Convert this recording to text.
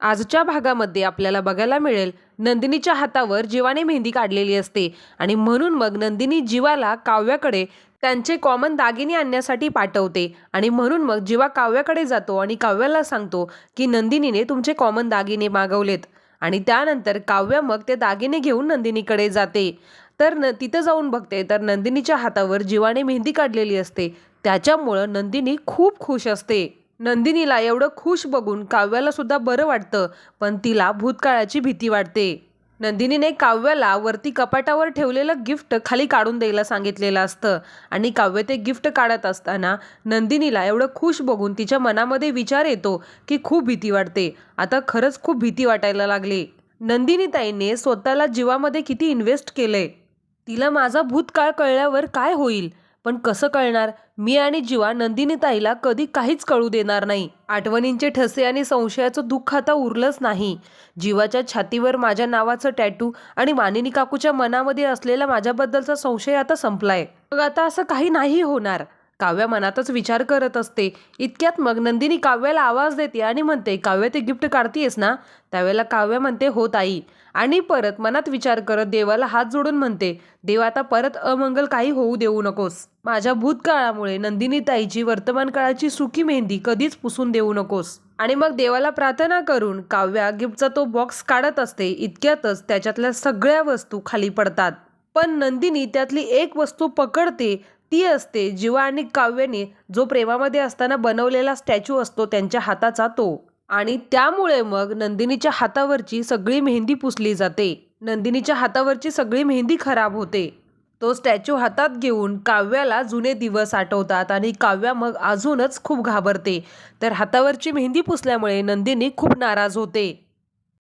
आजच्या भागामध्ये आपल्याला बघायला मिळेल नंदिनीच्या हातावर जीवाने मेहंदी काढलेली असते आणि म्हणून मग नंदिनी जीवाला काव्याकडे त्यांचे कॉमन दागिने आणण्यासाठी पाठवते. आणि म्हणून मग जीवा काव्याकडे जातो आणि काव्याला सांगतो की नंदिनीने तुमचे कॉमन दागिने मागवलेत. आणि त्यानंतर काव्या मग ते दागिने घेऊन नंदिनीकडे जाते. तर न तिथं जाऊन बघते तर नंदिनीच्या हातावर जीवाने मेहंदी काढलेली असते. त्याच्यामुळं नंदिनी खूप खुश असते. नंदिनीला एवढं खुश बघून काव्यालासुद्धा बरं वाटतं पण तिला भूतकाळाची भीती वाटते. नंदिनीने काव्याला वरती कपाटावर ठेवलेलं गिफ्ट खाली काढून द्यायला सांगितलेलं असतं आणि काव्य ते गिफ्ट काढत असताना नंदिनीला एवढं खुश बघून तिच्या मनामध्ये विचार येतो की खूप भीती वाटते. आता खरंच खूप भीती वाटायला लागली. नंदिनीताईने स्वतःला जीवामध्ये किती इन्व्हेस्ट केलंय? तिला माझा भूतकाळ कळल्यावर काय होईल? पण कसं कळणार? मी आणि जीवा नंदिनीताईला कधी काहीच कळू देणार नाही. आठवणींचे ठसे आणि संशयाचं दुःख आता उरलंच नाही. जीवाच्या छातीवर माझ्या नावाचं टॅटू आणि मानिनी काकूच्या मनामध्ये असलेला माझ्याबद्दलचा संशय आता संपलाय. मग आता असं काही नाही होणार. काव्या मनातच विचार करत असते. इतक्यात मग नंदिनी काव्याला आवाज देते आणि म्हणते काव्य ते गिफ्ट काढतीयस ना? त्यावेळेला काव्य म्हणते हो ताई. आणि परत मनात विचार करत देवाला हात जोडून म्हणते देव आता परत अमंगल काही होऊ देऊ नकोस. माझ्या भूतकाळामुळे नंदिनी ताईची वर्तमान काळाची सुकी मेहंदी कधीच पुसून देऊ नकोस. आणि मग देवाला प्रार्थना करून काव्या गिफ्टचा तो बॉक्स काढत असते. इतक्यातच त्याच्यातल्या सगळ्या वस्तू खाली पडतात. पण नंदिनी त्यातली एक वस्तू पकडते ती असते जीवा आणि काव्याने जो प्रेमामध्ये असताना बनवलेला स्टॅच्यू असतो त्यांच्या हाताचा तो. आणि त्यामुळे मग नंदिनीच्या हातावरची सगळी मेहंदी पुसली जाते. नंदिनीच्या हातावरची सगळी मेहंदी खराब होते. तो स्टॅच्यू हातात घेऊन काव्याला जुने दिवस आठवतात आणि काव्या मग अजूनच खूप घाबरते. तर हातावरची मेहंदी पुसल्यामुळे नंदिनी खूप नाराज होते.